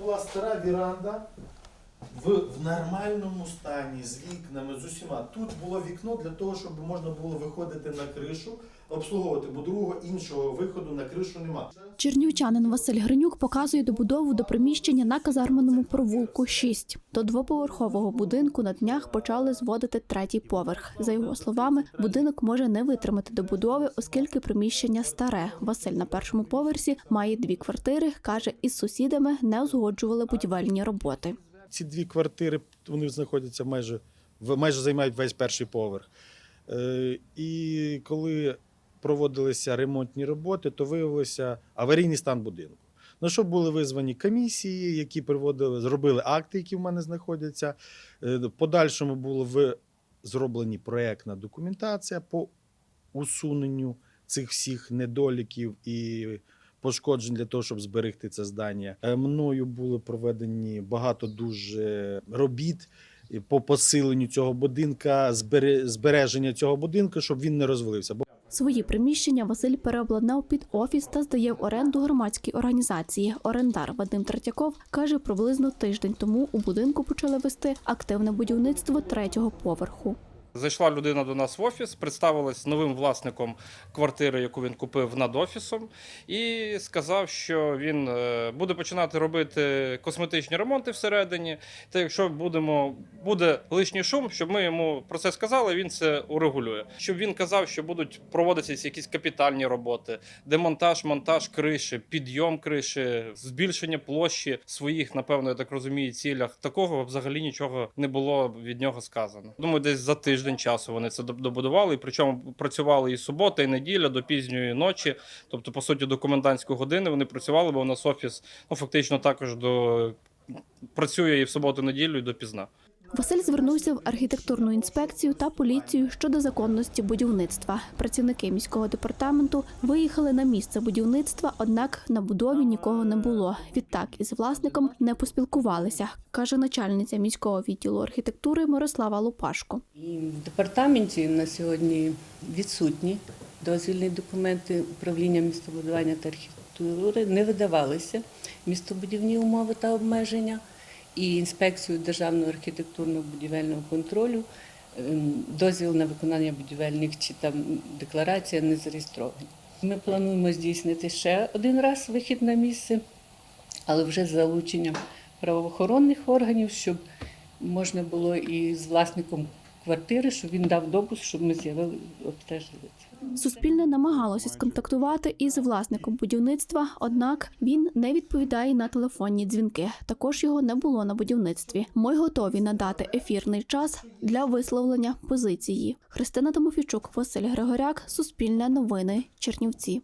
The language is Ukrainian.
bulaştıra bir anda в, в нормальному стані, з вікнами, з усіма. Тут було вікно для того, щоб можна було виходити на кришу, обслуговувати, бо другого іншого виходу на кришу нема. Чернівчанин Василь Гринюк показує добудову до приміщення на казарменому провулку 6. До двоповерхового будинку на днях почали зводити третій поверх. За його словами, будинок може не витримати добудови, оскільки приміщення старе. Василь на першому поверсі має дві квартири. каже, із сусідами не узгоджували будівельні роботи. Ці дві квартири вони знаходяться майже в- майже займають весь перший поверх. Е, і коли проводилися ремонтні роботи, то виявилося аварійний стан будинку. На що були визвані комісії, які приводили, зробили акти, які в мене знаходяться. Е, В подальшому була в- зроблені проектна документація по усуненню цих всіх недоліків і пошкоджень для того, щоб зберегти це здання. Е, Мною були проведені багато дуже робіт по посиленню цього будинка, збере- збереження цього будинку, щоб він не розвалився. Бо Свої приміщення Василь переобладнав під офіс та здає в оренду громадській організації. Орендар Вадим Третьяков каже, приблизно тиждень тому у будинку почали вести активне будівництво третього поверху. Зайшла людина до нас в офіс, представилась новим власником квартири, яку він купив над офісом, і сказав, що він е, буде починати робити косметичні ремонти всередині. Та якщо будемо буде лишній шум, щоб ми йому про це сказали, він це урегулює. Щоб він казав, що будуть проводитися якісь капітальні роботи, демонтаж, монтаж криші, підйом криші, збільшення площі своїх, напевно, я так розумію, цілях. Такого взагалі нічого не було від нього сказано. Думаю, десь за тиждень часу вони це добудували. І причому працювали і субота, і неділя до пізньої ночі. Тобто, по суті, до комендантської години вони працювали, бо у нас офіс ну фактично також до працює і в суботу, неділю, і до пізна. Василь звернувся в архітектурну інспекцію та поліцію щодо законності будівництва. Працівники міського департаменту виїхали на місце будівництва, однак на будові нікого не було. Відтак із власником не поспілкувалися, каже начальниця міського відділу архітектури Мирослава Лупашко. В департаменті на сьогодні відсутні дозвільні документи управління містобудування та архітектури не видавалися містобудівні умови та обмеження. І інспекцію державного архітектурно-будівельного контролю ем, дозвіл на виконання будівельних чи там декларація не зареєстровані. Ми плануємо здійснити ще один раз вихід на місце, але вже з залученням правоохоронних органів, щоб можна було і з власником квартири, щоб він дав допуск, щоб ми з'явили обстежили. Суспільне намагалося сконтактувати із власником будівництва, однак він не відповідає на телефонні дзвінки. Також його не було на будівництві. Ми готові надати ефірний час для висловлення позиції. Христина Тимофійчук, Василь Григоряк, Суспільне новини, Чернівці.